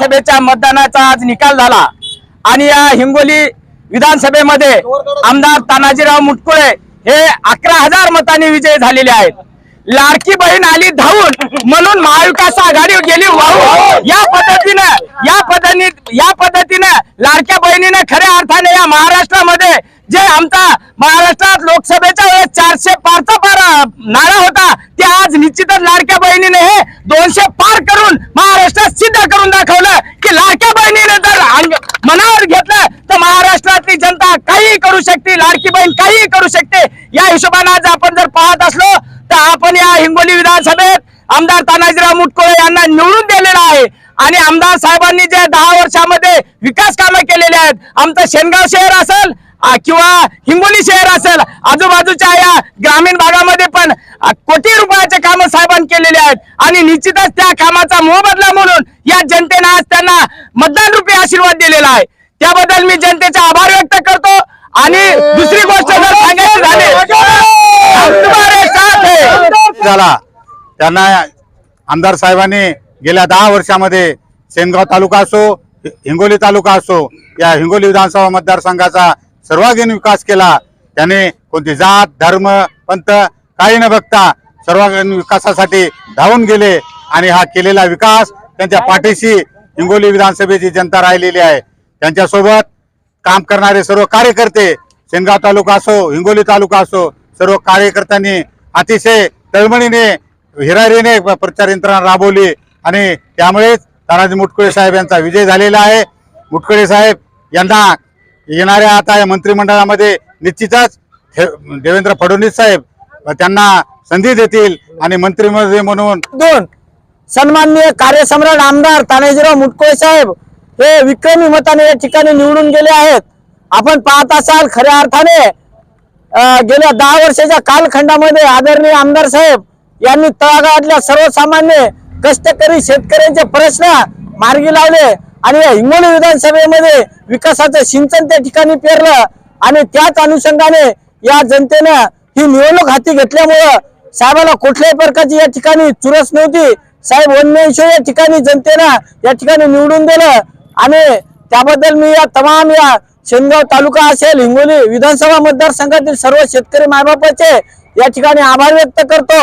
सभेच्या मतदानाचा आज निकाल झाला. आणि या हिंगोली विधानसभेमध्ये आमदार तानाजीराव मुटकुळे हे अकरा हजार मतांनी विजयी झालेले आहेत. लाडकी बहीण आली धावून म्हणून महाविकास आघाडी गेली वाहू या पद्धतीनं या पद्धती या पद्धतीनं लाडक्या बहिणीनं खऱ्या अर्थाने या महाराष्ट्रामध्ये जे आमचा महाराष्ट्रात लोकसभेच्या वेळेस चारशे पारचा पार नारा होता ते आज निश्चितच लाडक्या बहिणीने हे दोनशे पार करून महाराष्ट्रात सिद्ध करून दाखवलं की लाडक्या बहिणीने जर मनावर घेतलं तर महाराष्ट्रातली जनता काहीही करू शकते लाडकी बहीण काहीही करू शकते. या हिशोबाने आज आपण जर पाहत असलो तर आपण या हिंगोली विधानसभेत आमदार तानाजीराव मुटकोळे यांना निवडून दिलेला आहे. आणि आमदार साहेबांनी जे दहा वर्षामध्ये विकास कामं केलेले आहेत आमचं शेनगाव शहर असेल किंवा हिंगोली शहर असेल आजूबाजूच्या या ग्रामीण भागामध्ये पण कोटी रुपयाचे काम साहेबांनी केलेले आहेत. आणि निश्चितच त्या कामाचा मोबदला म्हणून या जनतेनं आज त्यांना मतदान रुपये आशीर्वाद दिलेला आहे. त्याबद्दल मी जनतेचा आभार व्यक्त करतो. आणि दुसरी गोष्ट जर सांगायची झाली झाला. त्यांना आमदार साहेबांनी गेल्या दहा वर्षामध्ये सेनगाव तालुका असो हिंगोली तालुका असो या हिंगोली विधानसभा मतदारसंघाचा सर्वांगीण विकास केला. त्याने कोणती जात धर्म पंथ काही न बघता सर्वांगीण विकासासाठी धावून गेले आणि हा केलेला विकास त्यांच्या पाठीशी हिंगोली विधानसभेची जनता राहिलेली आहे. त्यांच्यासोबत काम करणारे सर्व कार्यकर्ते शेनगाव तालुका असो हिंगोली तालुका असो सर्व कार्यकर्त्यांनी अतिशय तळमळीने हिरारीने प्रचार यंत्रणा राबवली आणि त्यामुळेच तानाजी मुटकुळे साहेब यांचा विजय झालेला आहे. मुटकुळे साहेब यांना येणाऱ्या आता या मंत्रिमंडळामध्ये निश्चितच देवेंद्र फडणवीस साहेब त्यांना संधी देतील आणि मंत्रिमंडळ म्हणून दोन. सन्माननीय कार्यसम्राट आमदार तानाजीराव मुटकुळे साहेब हे विक्रमी मताने या ठिकाणी निवडून गेले आहेत. आपण पाहत असाल खऱ्या अर्थाने गेल्या दहा वर्षाच्या कालखंडामध्ये आदरणीय आमदार साहेब यांनी तळागाळातल्या सर्वसामान्य कष्टकरी शेतकऱ्यांचे प्रश्न मार्गी लावले. आणि या हिंगोली विधानसभेमध्ये विकासाचं सिंचन त्या ठिकाणी पेरलं आणि त्याच अनुषंगाने या जनतेनं ही निवडणूक हाती घेतल्यामुळं साहेबांना कुठल्याही प्रकारची या ठिकाणी चुरस नव्हती. साहेब वनमेंशो या ठिकाणी जनतेनं या ठिकाणी निवडून दिलं. आणि त्याबद्दल मी या तमाम या शेनगाव तालुका असेल हिंगोली विधानसभा मतदारसंघातील सर्व शेतकरी मायबापाचे या ठिकाणी आभार व्यक्त करतो.